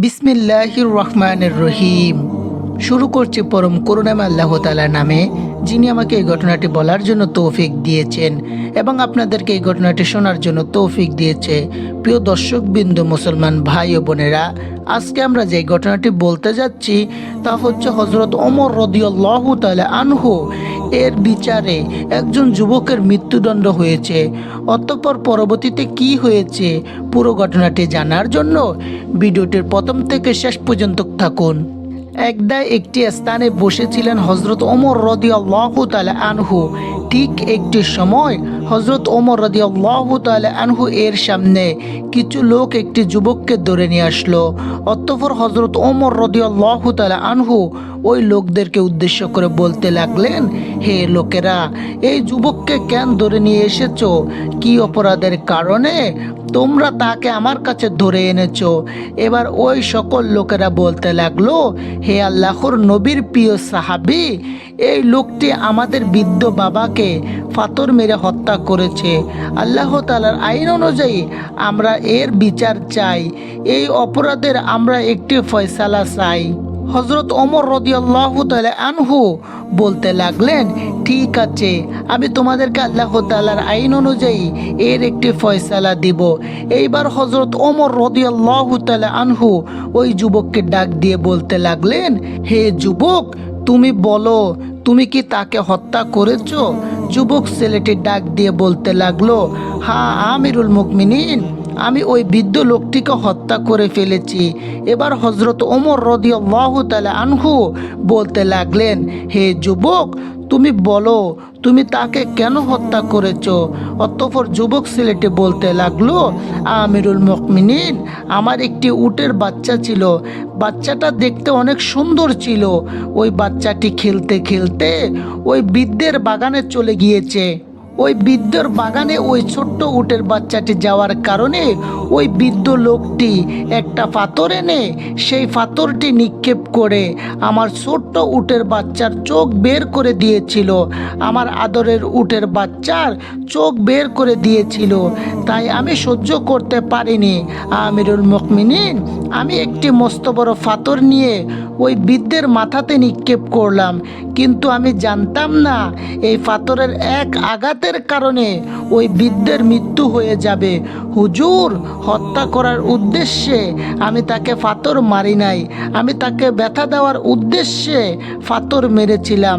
বিসমিল্লাহির রহমানের রহিম। শুরু করছি পরম করুণাম আল্লাহ তালা নামে। যিনি আমাকে এই ঘটনাটি বলার জন্য তৌফিক দিয়েছেন এবং আপনাদেরকে এই ঘটনাটি শোনার জন্য তৌফিক দিয়েছে। প্রিয় দর্শক বিন্দু মুসলমান ভাই ও বোনেরা, আজকে আমরা যে ঘটনাটি বলতে যাচ্ছি তা হচ্ছে হজরত ওমর রদিয়াল্লাহ তালা আনহু এর বিচারে একজন যুবকের মৃত্যুদণ্ড হয়েছে। অতঃপর পরবর্তীতে কি হয়েছে পুরো ঘটনাটি জানার জন্য ভিডিওটির প্রথম থেকে শেষ পর্যন্ত থাকুন। একদা একটি স্থানে বসেছিলেন হজরত ওমর রদি আল্লাহ আনহু। ঠিক একটি সময় হজরত ওমর রদি আল্লাহ আনহু এর সামনে কিছু লোক একটি যুবককে ধরে নিয়ে আসলো। অতঃপর হজরত ওমর রদি আল্লাহ আনহু ওই লোকদেরকে উদ্দেশ্য করে বলতে লাগলেন, হে লোকেরা, এই যুবককে কেন ধরে নিয়ে এসেছ? কি অপরাধের কারণে তোমরা তাকে আমার কাছে ধরে এনেছো। এবার ওই সকল লোকেরা বলতে লাগল, হে আল্লাহর নবীর প্রিয় সাহাবি, এই লোকটি আমাদের বৃদ্ধ বাবাকে ফাতর মেরে হত্যা করেছে। আল্লাহ তালার আইন অনুযায়ী আমরা এর বিচার চাই। এই অপরাধের আমরা একটি ফয়সালা চাই। হজরত ওমর রদিয়াল্লাহ তাআলা আনহু বলতে লাগলেন, ঠিক আছে, আমি তোমাদেরকে আল্লাহ তালার আইন অনুযায়ী এর একটি ফয়সালা দিব। এইবার হজরত ওমর রদিয়াল্লাহ তাআলা আনহু ওই যুবককে ডাক দিয়ে বলতে লাগলেন, হে যুবক, তুমি বলো, তুমি কি তাকে হত্যা করেছ? যুবক ছেলেটি ডাক দিয়ে বলতে লাগল হা আমিরুল মুকমিনিন আমি ওই বৃদ্ধ লোকটিকে হত্যা করে ফেলেছি। এবার হজরত ওমর রদিয়াল্লাহু তাআলা আনহু বলতে লাগলেন, হে যুবক, তুমি বলো, তুমি তাকে কেন হত্যা করেছ? অতঃপর যুবক ছেলেটি বলতে লাগল, আমিরুল মুকমিনিন আমার একটি উটের বাচ্চা ছিল। বাচ্চাটা দেখতে অনেক সুন্দর ছিল। ওই বাচ্চাটি খেলতে খেলতে ওই বৃদ্ধের বাগানে চলে গিয়েছে। ওই বৃদ্ধর বাগানে ওই ছোট্ট উটের বাচ্চাটি যাওয়ার কারণে ওই বৃদ্ধ লোকটি একটা পাথর এনে সেই পাথরটি নিক্ষেপ করে আমার ছোট্ট উটের বাচ্চার চোখ বের করে দিয়েছিল। আমার আদরের উটের বাচ্চার চোখ বের করে দিয়েছিল। তাই আমি সহ্য করতে পারিনি। আমিরুল মুকমিনিন আমি একটি মস্ত বড় পাথর নিয়ে ওই বৃদ্ধের মাথাতে নিক্ষেপ করলাম। কিন্তু আমি জানতাম না, এই পাথরের এক আঘাতের কারণে ওই বৃদ্ধের মৃত্যু হয়ে যাবে। হুজুর, হত্যা করার উদ্দেশ্যে আমি তাকে পাথর মারি নাই। আমি তাকে ব্যথা দেওয়ার উদ্দেশ্যে পাথর মেরেছিলাম।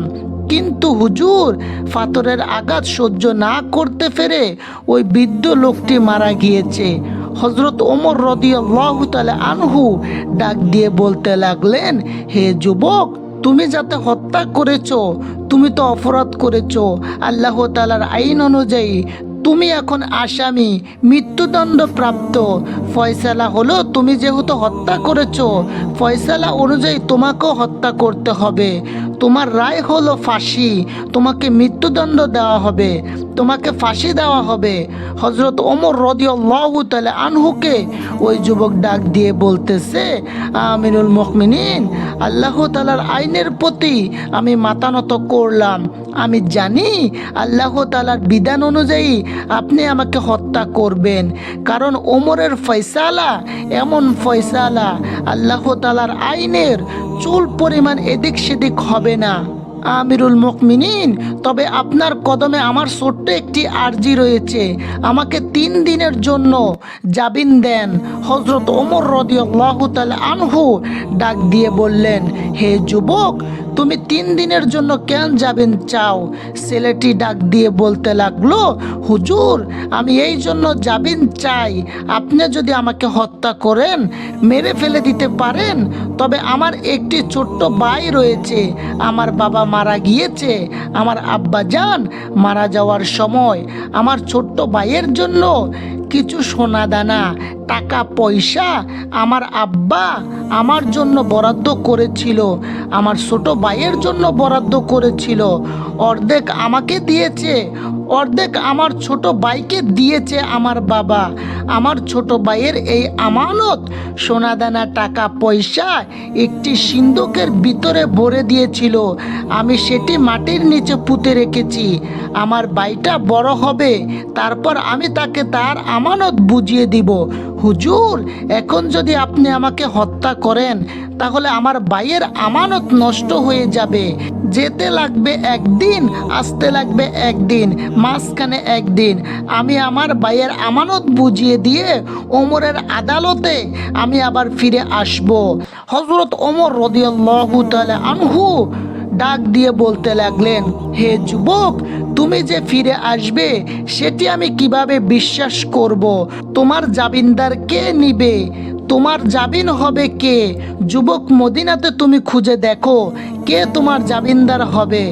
কিন্তু হুজুর পাথরের আঘাত সহ্য না করতে ফেরে ওই বৃদ্ধ লোকটি মারা গিয়েছে। হজরত ওমর রদিয়াল্লাহ তাআলা আনহু ডাক দিয়ে বলতে লাগলেন, হে যুবক তুমি যাতে হত্যা করেছ, তুমি তো অপরাধ করেছ। আল্লাহ তালার আইন অনুযায়ী তুমি এখন আসামি, মৃত্যুদণ্ড প্রাপ্ত। ফয়সালা হলো তুমি যেহেতু হত্যা করেছ, ফয়সালা অনুযায়ী তোমাকেও হত্যা করতে হবে। তোমার রায় হলো ফাঁসি। তোমাকে মৃত্যুদণ্ড দেওয়া হবে। তোমাকে ফাঁসি দেওয়া হবে। হজরত ওমর রদিয়াল্লাহু তাআলা আনহুকে ওই যুবক ডাক দিয়ে বলতেছে আমিনুল মুকমিনিন আল্লাহ তালার আইনের প্রতি আমি মাতানত করলাম। আমি জানি আল্লাহ তালার বিধান অনুযায়ী আপনি আমাকে হত্যা করবেন। কারণ ওমরের ফয়সালা এমন ফয়সালা আল্লাহ তালার আইনের চুল পরিমাণ এদিক সেদিক হবে না। আমিরুল মুকমিনিন, তবে আপনার কদমে আমার ছোট্ট একটি আর্জি রয়েছে। আমাকে তিন দিনের জন্য জাবিন দেন। হজরত ওমর তাআলা আনহু ডাক দিয়ে বললেন, হে যুবক, তুমি তিন দিনের জন্য কেন যাবেন চাও? ছেলেটি ডাক দিয়ে বলতে লাগল, হুজুর, আমি এই জন্য যাবেন চাই। আপনি যদি আমাকে হত্যা করেন, মেরে ফেলে দিতে পারেন, তবে আমার একটি ছোট্ট ভাই রয়েছে। আমার বাবা মারা গিয়েছে। আমার আব্বা যান মারা যাওয়ার সময় আমার ছোট্ট ভাইয়ের জন্য কিছু সোনা দানা টাকা, পয়সা আমার আব্বা আমার জন্য বরাদ্দ করেছিল, আমার ছোট ভাইয়ের জন্য বরাদ্দ করেছিল। অর্ধেক আমাকে দিয়েছে, অর্ধেক আমার ছোট ভাইকে দিয়েছে আমার বাবা। আমার ছোট ভাইয়ের এই আমানত, সোনাদানা, টাকা, পয়সা একটি সিন্ধুকের ভিতরে ভরে দিয়েছিল। আমি সেটি মাটির নিচে পুঁতে রেখেছি। আমার ভাইটা বড় হবে, তারপর আমি তাকে তার আমানত বুঝিয়ে দিব। হুজুর, এখন যদি আপনি আমাকে হত্যা করেন, তাহলে আমার ভাইয়ের আমানত নষ্ট হয়ে যাবে। যেতে লাগবে একদিন, আসতে লাগবে একদিন, মাঝখানে একদিন। আমি আমার ভাইয়ের আমানত বুঝিয়ে দিয়ে ওমরের আদালতে আমি আবার ফিরে আসব। হজরত ওমর রদিয়াল্লাহু তাআলা আনহু ডাক দিয়ে বলতে লাগলেন, হে যুবক, তুমি যে ফিরে আসবে, সেটি আমি কীভাবে বিশ্বাস করব? তোমার জাবিনদার কে নিবে? তোমার জাবিন হবে কে? যুবক মদিনাতে তুমি খুঁজে দেখো, কে তোমার জাবিনদার হবে?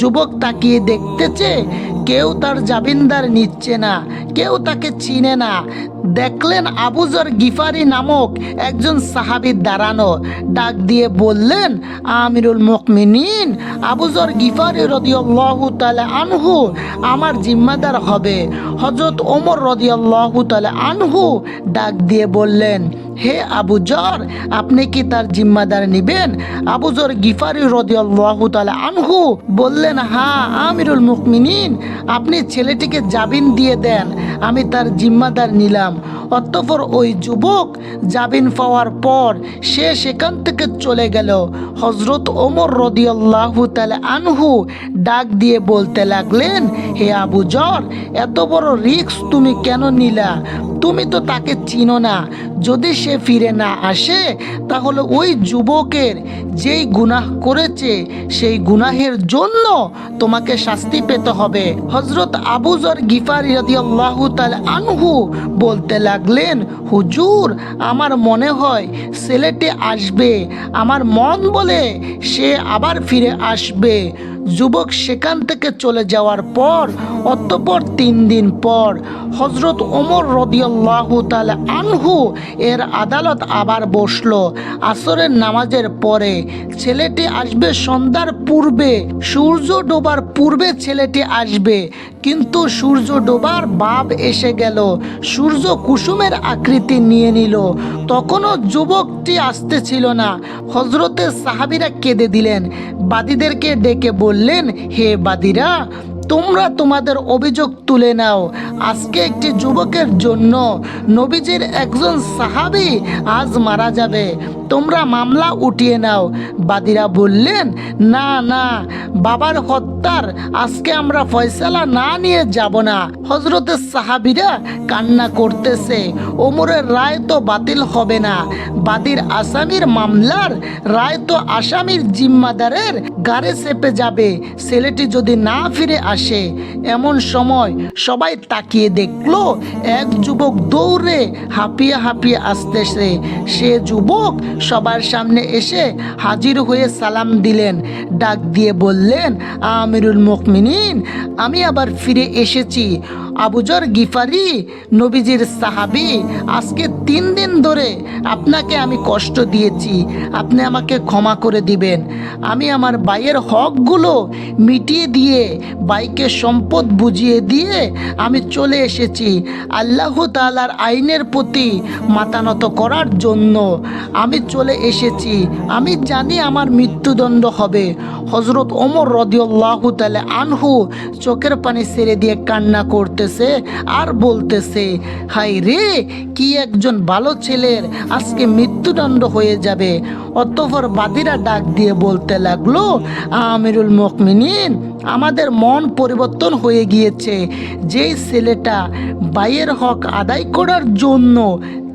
যুবক তাকিয়ে দেখতেছে, কেউ তার জাবিনদার নিচ্ছে না, কেউ তাকে চিনে না। দেখলেন আবুজর গিফারি নামক একজন সাহাবীর দাঁড়ানো। ডাক দিয়ে বললেন, আমিরুল মুকমিনিন আবুজর গিফারি রদিয়াল্লাহু তাআলা আনহু আমার জিম্মাদার হবে। হজরত ওমর রদিয়াল্লাহু তাআলা আনহু ডাক দিয়ে বললেন হে আবুজর আপনি কি তার জিম্মাদার নিবেন? আবুজর গিফারি রদিয়াল্লাহু তাআলা আনহু বললেন হ্যাঁ আমিরুল মুকমিনিন আপনি ছেলেটিকে জাবিন দিয়ে দেন, আমি তার জিম্মাদার নিলাম। অতঃপর ওই যুবক জাবিন পাওয়ার পর সে সেখান থেকে চলে গেল। হজরত ওমর রদিয়াল্লাহু তাআলা আনহু ডাক দিয়ে বলতে লাগলেন, হে আবু জর, এত বড় রিস্ক তুমি কেন নিলা? তুমি তো তাকে চিনো না। যদি সে ফিরে না আসে, তাহলে ওই যুবকের যেই গুনাহ করেছে, সেই গুনাহের জন্য তোমাকে শাস্তি পেতে হবে। হজরত আবুজর গিফারি রাদিয়াল্লাহু তাআলা আনহু বলতে লাগলেন, হুজুর, আমার মনে হয় ছেলেটি আসবে। আমার মন বলে সে আবার ফিরে আসবে। যুবক সেখান থেকে চলে যাওয়ার পর, অতঃপর তিন দিন পর হজরত ওমর রদিয়াল্লাহু তাআলা আনহু এর আদালত আবার বসল। আসরের নামাজের পরে ছেলেটি আসবে সন্ধ্যার পূর্বে, সূর্য ডোবার পূর্বে ছেলেটি আসবে। কিন্তু সূর্য ডোবার বাপ এসে গেল, সূর্য কুসুমের আকৃতি নিয়ে নিল। তখনও যুবকটি আসতে ছিল না। হজরতের সাহাবিরা কেঁদে দিলেন, বাদীদেরকে ডেকে বললেন, হে বাদিরা, তোমরা তোমাদের অভিযোগ তুলে নাও। আজকে একটি যুবকের জন্য নবীজির একজন সাহাবি আজ মারা যাবে। তোমরা মামলা উঠিয়ে নাও। বাদীরা বললেন, না না, বাবার হত্যার আজকে আমরা ফয়সালা না নিয়ে যাব না। হজরতের সাহাবিরা কান্না করতেছে, ওমরের রায় তো বাতিল হবে না। বাদীর আসামির মামলার রায় তো আসামির জিম্মাদারের গাড়ে চেপে যাবে। ছেলেটি যদি না ফিরে আসে, এমন সময় সবাই তাকিয়ে দেখল, এক যুবক দৌড়ে হাঁপিয়ে হাঁপিয়ে আসতেছে। সে যুবক সবার সামনে এসে হাজির হয়ে সালাম দিলেন। ডাক দিয়ে বললেন, আমিরুল মুকমিনিন আমি আবার ফিরে এসেছি। আবুজর গিফারি, নবীজির সাহাবি, আজকে তিন দিন ধরে আপনাকে আমি কষ্ট দিয়েছি। আপনি আমাকে ক্ষমা করে দিবেন। আমি আমার বাইয়ের হকগুলো মিটিয়ে দিয়ে বাইকে সম্পদ বুঝিয়ে দিয়ে আমি চলে এসেছি। আল্লাহ তালার আইনের প্রতি মাতানত করার জন্য আমি চলে এসেছি। আমি জানি আমার মৃত্যুদণ্ড হবে। হজরত ওমর রদিউল্লাহ তালে আনহু চোখের পানি ছেড়ে দিয়ে কান্না করতেছে আর বলতেছে হাই রে, কি একজন ভালো ছেলের আজকে মৃত্যুদণ্ড হয়ে যাবে? অতঃপর বাদিরা ডাক দিয়ে বলতে লাগল, আমিরুল মকমিনিন আমাদের মন পরিবর্তন হয়ে গিয়েছে। যেই ছেলেটা বাইয়ের হক আদায় করার জন্য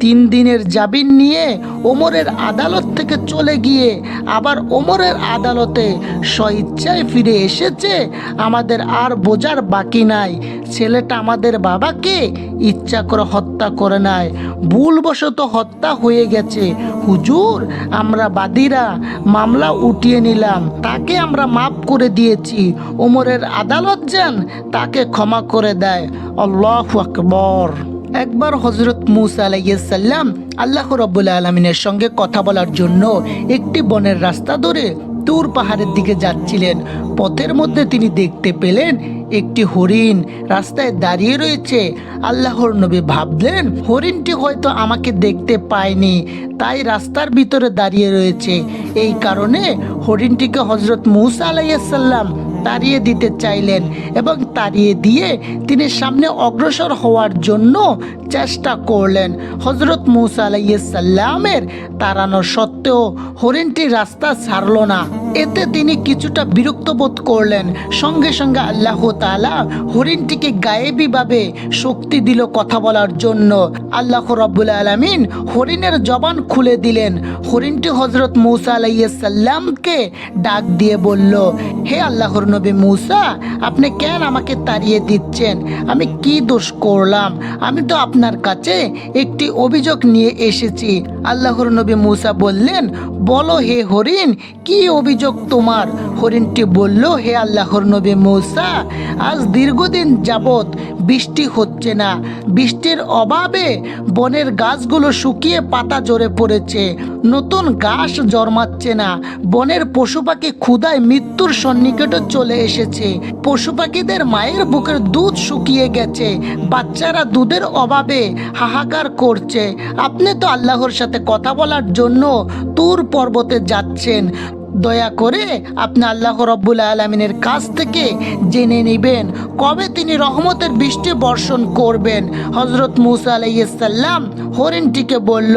তিন দিনের জামিন নিয়ে ওমরের আদালত থেকে চলে গিয়ে আবার ওমরের আদালতে স্বইচ্ছায় ফিরে এসেছে। আমাদের আর বোঝার বাকি নাই। ছেলেটা আমাদের বাবাকে ইচ্ছা করে হত্যা করে নাই ভুলবশত হত্যা হয়ে গেছে। হুজুর, আমরা বাদীরা, মামলা উঠিয়ে নিলাম। তাকে আমরা মাফ করে দিয়েছি। ওমরের আদালত যান তাকে ক্ষমা করে দেয়। আল্লাহ আকবর। একবার হজরত মুসা আলাইসাল্লাম আল্লাহ রব্বুল আলমিনের সঙ্গে কথা বলার জন্য একটি বনের রাস্তা ধরে দূর পাহাড়ের দিকে যাচ্ছিলেন। পথের মধ্যে তিনি দেখতে পেলেন একটি হরিণ রাস্তায় দাঁড়িয়ে রয়েছে। আল্লাহর নবী ভাবলেন, হরিণটি হয়তো আমাকে দেখতে পায়নি, তাই রাস্তার ভিতরে দাঁড়িয়ে রয়েছে। এই কারণে হরিণটিকে হজরত মুসা আলাইসাল্লাম তাড়িয়ে দিতে চাইলেন এবং তাড়িয়ে দিয়ে তিনি সামনে অগ্রসর হওয়ার জন্য চেষ্টা করলেন। হজরত মুসা আলাইসাল্লামের তাড়ানো সত্ত্বেও হরিণটি রাস্তা ছাড়ল না। এতে তিনি কিছুটা বিরক্ত বোধ করলেন। সঙ্গে সঙ্গে আল্লাহ তাআলা হরিণটিকে গায়েবীভাবে শক্তি দিল কথা বলার জন্য। আল্লাহ রব্বুল আলমিন হরিণের জবান খুলে দিলেন। হরিণটি হজরত মৌসা আলাইসাল্লামকে ডাক দিয়ে বলল, হে আল্লাহর নবী মৌসা, আপনি কেন আমাকে তাড়িয়ে দিচ্ছেন? আমি কি দোষ করলাম? আমি তো আপনার কাছে একটি অভিযোগ নিয়ে এসেছি। আল্লাহর নবী মৌসা বললেন, বলো হে হরিণ, কি অভিযোগ তোমার? হরিণটি বলল, হে আল্লাহর নবী মৌসা, আজ দীর্ঘদিন যাবত বৃষ্টি হচ্ছে না। বৃষ্টির অভাবে বনের গাছগুলো শুকিয়ে পাতা জড়ে পড়েছে। নতুন ঘাস জন্মাচ্ছে না। বনের পশু পাখি ক্ষুদায় মৃত্যুর সন্নিকটে চলে এসেছে। পশু পাখিদের মায়ের বুকের দুধ শুকিয়ে গেছে। বাচ্চারা দুধের অভাবে হাহাকার করছে। আপনি তো আল্লাহর সাথে কথা বলার জন্য তুর পর্বতে যাচ্ছেন। দয়া করে আপনি আল্লাহ রব্বুল আলমিনের কাছ থেকে জেনে নেবেন কবে তিনি রহমতের বৃষ্টি বর্ষণ করবেন। হজরত মুসা আলাইসাল্লাম হরিণটিকে বলল,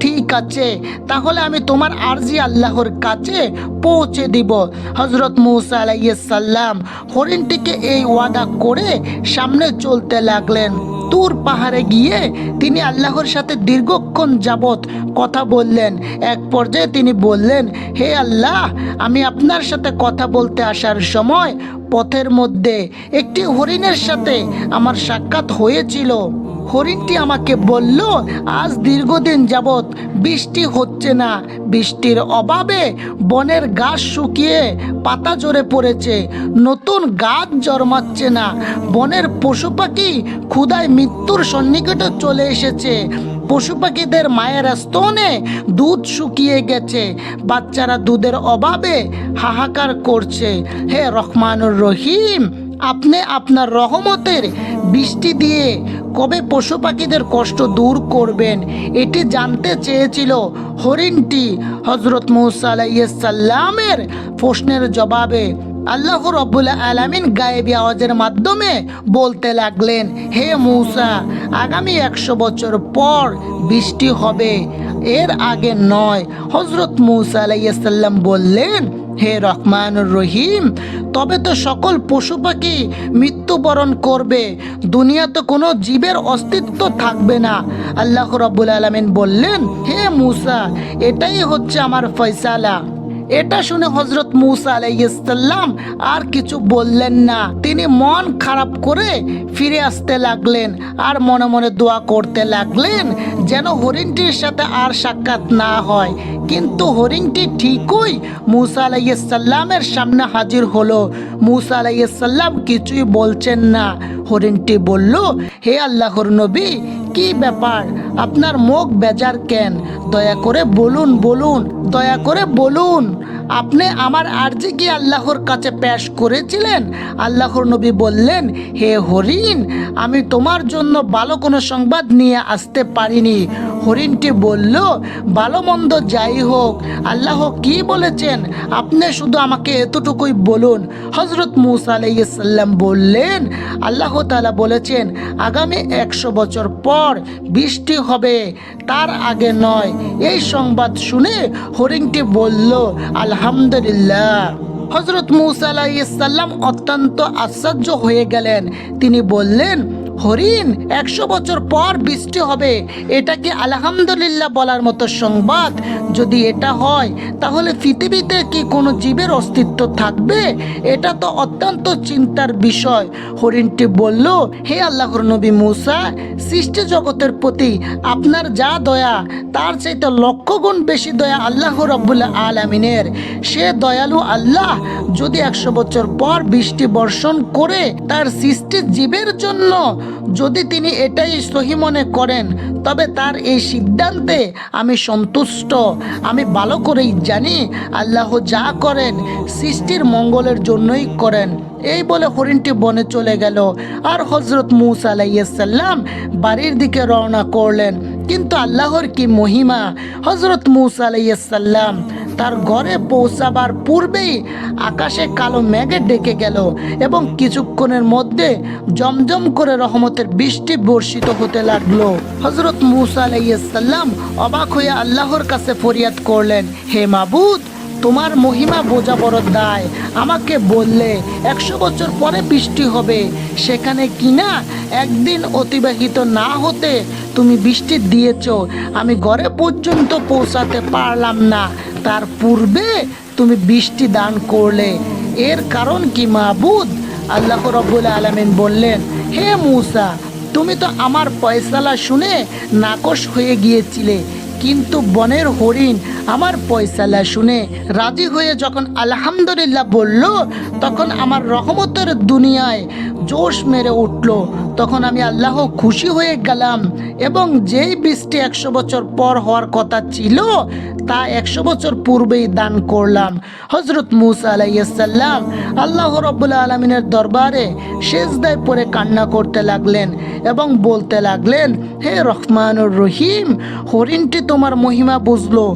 ঠিক আছে, তাহলে আমি তোমার আরজি আল্লাহর কাছে পৌঁছে দিব। হজরত মুসা আলাইসাল্লাম হরিণটিকে এই ওয়াদা করে সামনে চলতে লাগলেন। তুর পাহাড়ে গিয়ে তিনি আল্লাহর সাথে দীর্ঘক্ষণ যাবৎ কথা বললেন। এক পর্যায়ে তিনি বললেন, হে আল্লাহ, আমি আপনার সাথে কথা বলতে আসার সময় পথের মধ্যে একটি হরিণের সাথে আমার সাক্ষাৎ হয়েছিল। হরিণটি আমাকে বলল, আজ দীর্ঘদিন যাবৎ বৃষ্টি হচ্ছে না। বৃষ্টির অভাবে বনের গাছ শুকিয়ে পাতা জড়ে পড়েছে। নতুন গাছ জন্মাচ্ছে না। বনের পশু পাখি ক্ষুদায় মৃত্যুর সন্নিকটে চলে এসেছে। পশু পাখিদের মায়ের স্তনে দুধ শুকিয়ে গেছে। বাচ্চারা দুধের অভাবে হাহাকার করছে। হে রহমানুর রহিম, আপনি আপনার রহমতের বৃষ্টি দিয়ে কবে পশু পাখিদের কষ্ট দূর করবেন, এটি জানতে চেয়েছিল হরিণটি হজরত মৌসা আলাইসাল্লামের প্রশ্নের জবাবে। আল্লাহ রব্বুল আলামিন গায়েবী আওয়াজের মাধ্যমে বলতে লাগলেন, হে মৌসা, আগামী একশো বছর পর বৃষ্টি হবে, এর আগে নয়। হজরত মৌসা আলাইসাল্লাম বললেন হে রহমান রহিম, তবে তো সকল পশু পাখি মৃত্যুবরণ করবে। দুনিয়া তো কোনো জীবের অস্তিত্ব থাকবে না। আল্লাহ রব্বুল আলমিন বললেন, হে মুসা, এটাই হচ্ছে আমার ফয়সালা। এটা শুনে হজরত মুসা আলাইসাল্লাম আর কিছু বললেন না। তিনি মন খারাপ করে ফিরে আসতে লাগলেন আর মনে মনে দোয়া করতে লাগলেন যেন হরিণটির সাথে আর সাক্ষাৎ না হয়। কিন্তু হরিণটি ঠিকই মুসা আলাইসাল্লামের সামনে হাজির হলো। মুসা আলাইসাল্লাম কিছুই বলছেন না। হরিণটি বলল, হে আল্লাহর নবী কি ব্যাপার? আপনার মুখ বেজার কেন? দয়া করে বলুন বলুন, দয়া করে বলুন। আপনি আমার আর্জি কি আল্লাহর কাছে পেশ করেছিলেন? আল্লাহর নবী বললেন, হে হরিণ, আমি তোমার জন্য ভালো কোনো সংবাদ নিয়ে আসতে পারিনি। হরিণটি বলল ভালো মন্দ যাই হোক, আল্লাহ কি বলেছেন? আপনি শুধু আমাকে এতটুকুই বলুন। হজরত মুসা আলাইসাল্লাম বললেন, আল্লাহ তালা বলেছেন, আগামী একশো বছর পর বৃষ্টি হবে, তার আগে নয়। এই সংবাদ শুনে হরিণটি বলল, আলহামদুলিল্লাহ। হজরত মুসা আলাইসাল্লাম অত্যন্ত আশ্চর্য হয়ে গেলেন। তিনি বললেন হরিণ, একশো বছর পর বৃষ্টি হবে। এটা কি আলহামদুলিল্লাহ বলার মতো সংবাদ। যদি এটা হয়, তাহলে পৃথিবীতে কি কোনো জীবের অস্তিত্ব থাকবে? এটা তো অত্যন্ত চিন্তার বিষয়। হরিণটি বলল, হে আল্লাহর নবী মুসা, সৃষ্টি জগতের প্রতি আপনার যা দয়া, তার চাইতে লক্ষ গুণ বেশি দয়া আল্লাহ রব্বুল্লাহ আলমিনের। সে দয়ালু আল্লাহ, যদি একশো বছর পর বৃষ্টি বর্ষণ করে তার সৃষ্টি জীবের জন্য যদি তিনি এটাই সহি মনে করেন, তবে তার এই সিদ্ধান্তে আমি সন্তুষ্ট। আমি ভালো করেই জানি আল্লাহ যা করেন, সৃষ্টির মঙ্গলের জন্যই করেন। এই বলে হরিণটি বনে চলে গেল। আর হজরত মুসা আলাইসাল্লাম বাড়ির দিকে রওনা করলেন। কিন্তু আল্লাহর কি মহিমা? হজরত মুসা আলাইসাল্লাম তার ঘরে পৌঁছাবার পূর্বেই আকাশে কালো মেঘে ডেকে গেল এবং কিছুক্ষণের মধ্যে জমজম করে রহমতের বৃষ্টি বর্ষিত হতে লাগল। হজরত মুসা আলাইসাল্লাম অবাক হয়ে আল্লাহর কাছে ফরিয়াদ করলেন, হে মাবুদ তোমার মহিমা বোঝা বড় দায় আমাকে বললে, একশো বছর পরে বৃষ্টি হবে। সেখানে কিনা একদিন অতিবাহিত না হতে তুমি বৃষ্টি দিয়েছ। আমি ঘরে পর্যন্ত পৌঁছাতে পারলাম না। তার পূর্বে তুমি বৃষ্টি দান করলে। এর কারণ কি মাহবুদ আল্লাহ রব্বুল আলমিন বললেন, হে মূসা, তুমি তো আমার পয়সালা শুনে নাকশ হয়ে গিয়েছিলে। কিন্তু বনের হরিণ আমার পয়সালা শুনে রাজি হয়ে যখন আলহামদুলিল্লাহ বলল, তখন আমার রহমতের দুনিয়ায় জোশ মেরে উঠল। তখন আমি আল্লাহ খুশি হয়ে গেলাম। এবং যেই বৃষ্টি একশো বছর পর হওয়ার কথা ছিল, তা একশো বছর পূর্বেই দান করলাম। হজরত মুসা আলাইসাল্লাম আল্লাহ রব্বুল্লা আলমিনের দরবারে শেষদায় পরে কান্না করতে লাগলেন এবং বলতে লাগলেন, হে রহমানুর রহিম, হরিণটি তোমার মহিমা বুঝলো।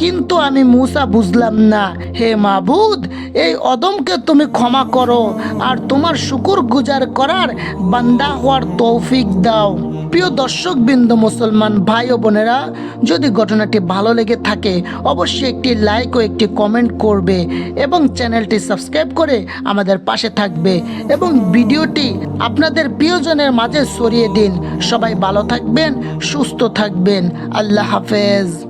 কিন্তু আমি মুসা বুঝলাম না। হে মাবুদ, এই অদমকে তুমি ক্ষমা করো আর তোমার শুকুর গুজার করার বান্দা হওয়ার তৌফিক দাও। প্রিয় দর্শক বৃন্দ মুসলমান ভাই ও বোনেরা, যদি ঘটনাটি ভালো লেগে থাকে, অবশ্যই একটি লাইক ও একটি কমেন্ট করবে এবং চ্যানেলটি সাবস্ক্রাইব করে আমাদের পাশে থাকবে এবং ভিডিওটি আপনাদের প্রিয়জনের মাঝে ছড়িয়ে দিন। সবাই ভালো থাকবেন, সুস্থ থাকবেন। আল্লাহ হাফেজ।